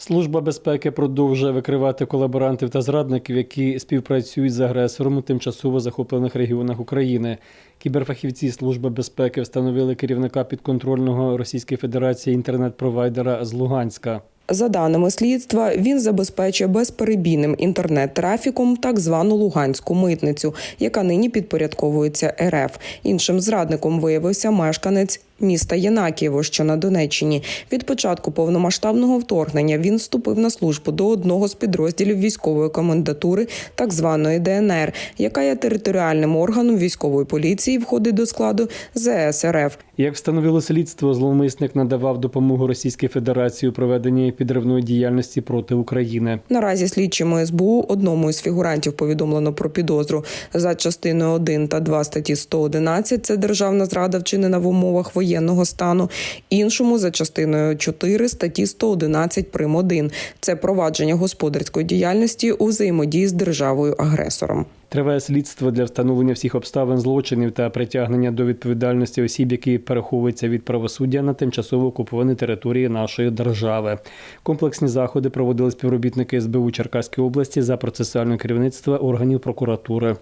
Служба безпеки продовжує викривати колаборантів та зрадників, які співпрацюють з агресором у тимчасово захоплених регіонах України. Кіберфахівці Служби безпеки встановили керівника підконтрольного Російської Федерації інтернет-провайдера з Луганська. За даними слідства, він забезпечує безперебійним інтернет-трафіком так звану луганську митницю, яка нині підпорядковується РФ. Іншим зрадником виявився мешканець міста Єнакієво, що на Донеччині. Від початку повномасштабного вторгнення він вступив на службу до одного з підрозділів військової комендатури, так званої ДНР, яка є територіальним органом військової поліції, і входить до складу ЗС РФ. Як встановило слідство, зловмисник надавав допомогу Російській Федерації у проведенні підривної діяльності проти України. Наразі слідчими СБУ одному із фігурантів повідомлено про підозру за частиною 1 та 2 статті 111 – це державна зрада вчинена в умовах воєнного стану. Іншому за частиною 4 статті 111 прим. 1 – це провадження господарської діяльності у взаємодії з державою агресором. Триває слідство для встановлення всіх обставин злочинів та притягнення до відповідальності осіб, які переховуються від правосуддя на тимчасово окупованій території нашої держави. Комплексні заходи проводили співробітники СБУ Черкаської області за процесуальне керівництво органів прокуратури.